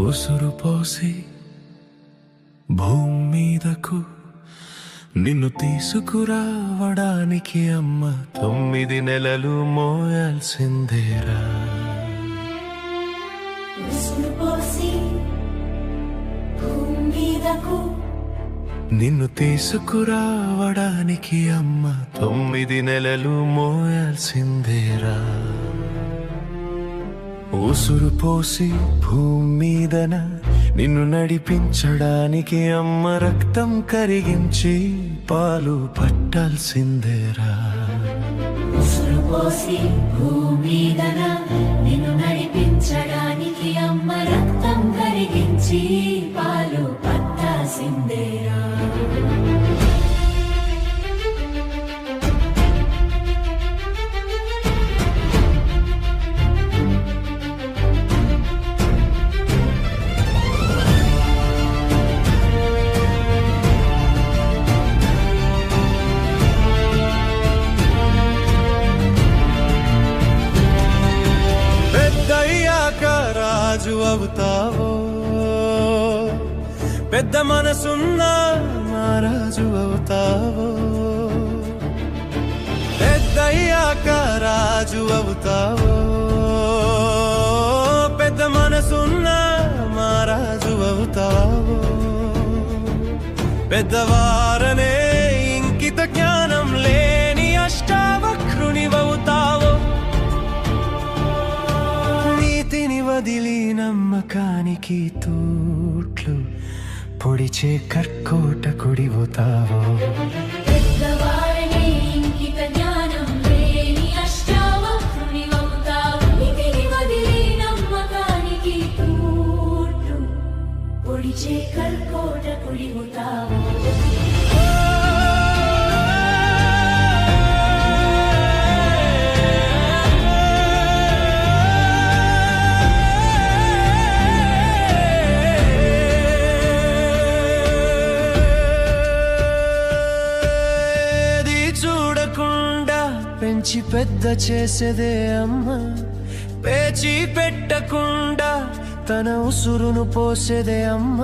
ఉసురు పోసి భూమి మీదకు నిన్ను తీసుకురావడానికి అమ్మ తొమ్మిది నెలలు మోయాల్సిందేరా. నిన్ను తీసుకురావడానికి అమ్మ తొమ్మిది నెలలు మోయాల్సిందేరా. ఉసురు పోసి భూమి నిన్ను నడిపించడానికి అమ్మ రక్తం కరిగించి పాలు పట్టాల్సిందేరా. పోసి నిన్ను నడిపించడానికి అమ్మ రక్తం కరిగించి పాలు పట్టాల్సిందేరా. పెద్దయ్యాక రాజు అవుతావో? పెద్ద మనసున్న రాజు అవుతావో? పెద్దయ్యాక రాజు అవుతావో? పెద్ద మనసున్న మహారాజు అవుతావో? పెద్దవా నీతిని వదిలి నమ్మకానికి తూట్లు. పొడిచే కర్కోట కుడివుతావో పొడిచే కర్కోట జ్ఞానం పెంచి పెద్ద చేసేదే అమ్మ. పేచి పెట్టకుండా తన ఉసురును పోసేదే అమ్మ.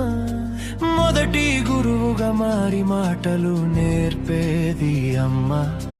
మొదటి గురువుగా మారి మాటలు నేర్పేది అమ్మ.